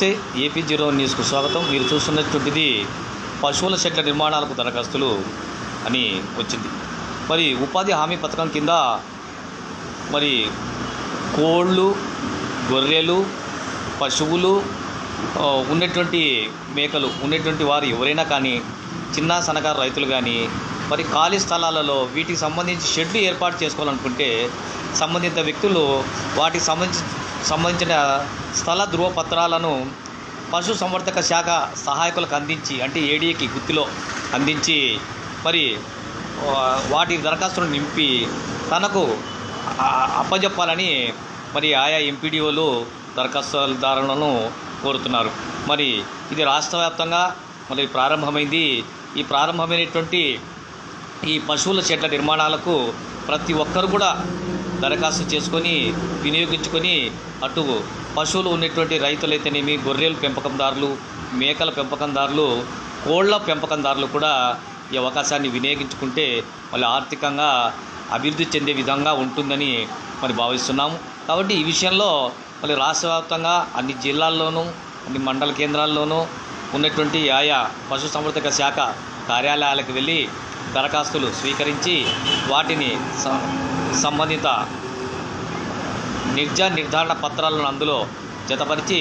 నమస్తే. AP zero న్యూస్కు స్వాగతం. మీరు చూస్తున్నటువంటిది పశువుల షెడ్ల నిర్మాణాలకు దరఖాస్తులు అని వచ్చింది. మరి ఉపాధి హామీ పథకం కింద మరి కోళ్ళు గొర్రెలు పశువులు ఉన్నటువంటి మేకలు ఉన్నటువంటి వారు ఎవరైనా కానీ చిన్న సన్నకారు రైతులు కానీ మరి ఖాళీ స్థలాలలో వీటికి సంబంధించి షెడ్లు ఏర్పాటు చేసుకోవాలనుకుంటే సంబంధిత వ్యక్తులు వాటికి సంబంధించి సంబంధించిన స్థల ధృవపత్రాలను పశు సంవర్ధక శాఖ సహాయకులకు అందించి అంటే ఏడీఏకి గుత్తిలో అందించి మరి వాటి దరఖాస్తులను నింపి తనకు అప్పజెప్పాలని మరి ఆయా ఎంపీడీఓలు దరఖాస్తుదారులను కోరుతున్నారు. మరి ఇది రాష్ట్ర వ్యాప్తంగా మరి ప్రారంభమైంది. ఈ ప్రారంభమైనటువంటి ఈ పశువుల చెట్ల నిర్మాణాలకు ప్రతి ఒక్కరు కూడా దరఖాస్తు చేసుకొని వినియోగించుకొని అటు పశువులు ఉన్నటువంటి రైతులైతేనేమి గొర్రెల పెంపకందారులు మేకల పెంపకందారులు కోళ్ళ పెంపకందారులు కూడా ఈ అవకాశాన్ని వినియోగించుకుంటే మళ్ళీ ఆర్థికంగా అభివృద్ధి చెందే విధంగా ఉంటుందని మరి భావిస్తున్నాము. కాబట్టి ఈ విషయంలో మళ్ళీ రాష్ట్ర వ్యాప్తంగా అన్ని జిల్లాల్లోనూ అన్ని మండల కేంద్రాల్లోనూ ఉన్నటువంటి ఆయా పశుసంవర్ధక శాఖ కార్యాలయాలకు వెళ్ళి దరఖాస్తులు స్వీకరించి వాటిని సం- సంబంధిత నిర్జ నిర్ధారణ పత్రాలను అందులో జతపరిచి